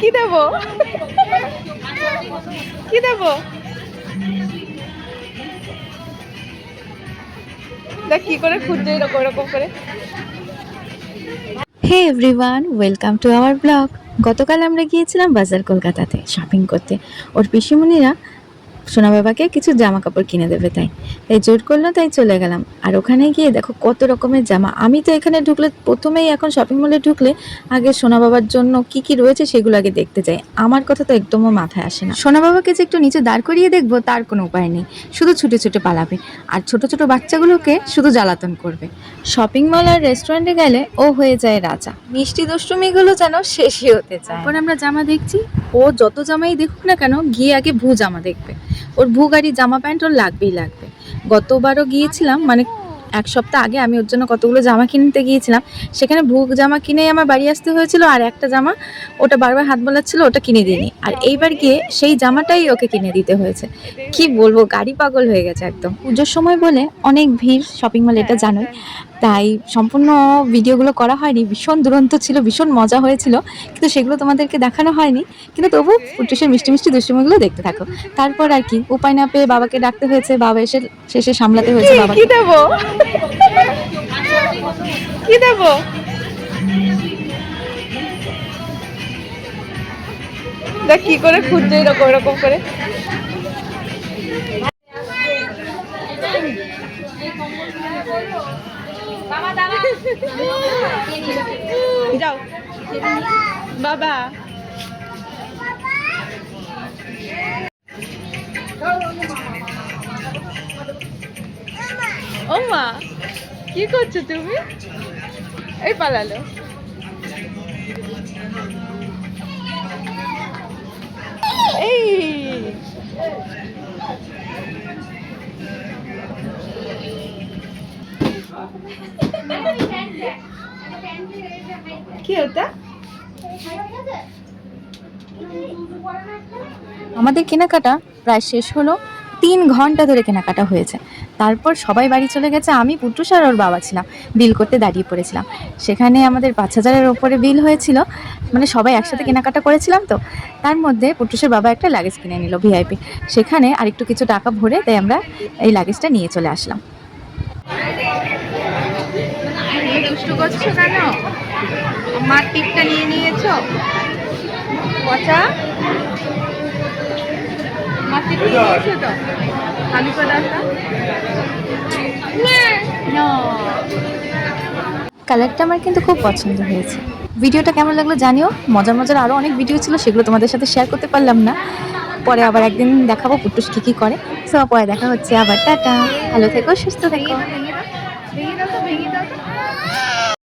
কি দেব? কি দেব? কি করে খুঁজছে এরকম করে। Hey everyone welcome to our blog গতকাল আমরা গিয়েছিলাম বাজার কলকাতাতে শপিং করতে। ওর পিসিমণিরা সোনা বাবাকে কিছু জামা কাপড় কিনে দেবে তাই। তাই জোর করল, তাই চলে গেলাম। আর ওখানে গিয়ে দেখো কত রকমের জামা। আমি তো এখানে ঢুকলে প্রথমেই এখন শপিং মলে ঢুকলে আগে সোনা বাবার জন্য কি কি রয়েছে সেগুলো আগে দেখতে যাই। আমার কথা তো একদমও মাথায় আসে না। সোনা বাবাকে যে একটু নিচে দাঁড় করিয়ে দেখব, তার কোনো উপায় নেই। শুধু ছুটে ছুটে পালাবে। আর ছোট ছোট বাচ্চাগুলোকে শুধু জ্বালাতন করবে। শপিং মল আর রেস্টুরেন্টে গেলে ও হয়ে যায় রাজা। মিষ্টি দুষ্টুমিগুলো যেন শেষই হতে চায়। তারপর আমরা জামা দেখছি। ও যত জামাই দেখুক না কেন, গিয়ে আগে ভু জামা দেখবে। ওর ভু গাড়ি, জামা প্যান্ট ওর লাগবেই লাগবে। গতবারও গিয়েছিলাম মানে এক সপ্তাহ আগে আমি ওর জন্য কতগুলো জামা কিনতে গিয়েছিলাম, সেখানে ভুগ জামা কিনেই আমার বাড়ি আসতে হয়েছিল, আর একটা জামা ওটা বারবার হাত বোলাচ্ছিল, ওটা কিনে দিইনি। আর এইবার গিয়ে সেই জামাটাই ওকে কিনে দিতে হয়েছে। কি বলব, গাড়ি পাগল হয়ে গেছে একদম। পুজোর সময় বলে অনেক ভিড় শপিং মল এটা জানোই। তাই সম্পূর্ণ ভিডিওগুলো করা হয়নি। ভীষণ দুরন্ত ছিল ভীষণ মজা হয়েছিল কিন্তু সেগুলো তোমাদেরকে দেখানো হয়নি। কিন্তু তবু ফুটুসের মিষ্টি মিষ্টি দুষ্টুমিগুলো দেখতে থাকো। তারপর আর কি উপায় না পেয়ে বাবাকে ডাকতে হয়েছে বাবা এসে শেষে সামলাতে হয়েছে বাবাকে। কি দেবো? কি দেব? দেখ কি করে খুঁজছে এরকম এরকম করে। যাও। বাবা। ও মা কি করছ তুমি? এই পালালো। এই। আমাদের কেনাকাটা প্রায় শেষ হলো। তিন ঘণ্টা ধরে কেনাকাটা হয়েছে। তারপর সবাই বাড়ি চলে গেছে। আমি পুটুস আর ওর বাবা ছিলাম। বিল করতে দাঁড়িয়ে পড়েছিলাম। সেখানে আমাদের পাঁচ হাজারের ওপরে বিল হয়েছিল। মানে সবাই একসাথে কেনাকাটা করেছিলাম তো। তার মধ্যে পুটুসের বাবা একটা লাগেজ কিনে নিল ভিআইপি সেখানে আরেকটু কিছু টাকা ভরে তাই আমরা এই লাগেজটা নিয়ে চলে আসলাম তুমি দুষ্টু করছ কেন? আমার টিপটা নিয়ে নিয়েছো? পচা? আমার টিপ নিয়েছো তো? আমি কালারটা আমার কিন্তু খুব পছন্দ হয়েছে। ভিডিওটা কেমন লাগল জানিও। মজার মজার আরও অনেক ভিডিও ছিল সেগুলো তোমাদের সাথে শেয়ার করতে পারলাম না। পরে আবার একদিন দেখাবো পুটুস কী কী করে। সো পরে দেখা হচ্ছে আবার। টাটা। ভালো থেকো সুস্থ থেকো।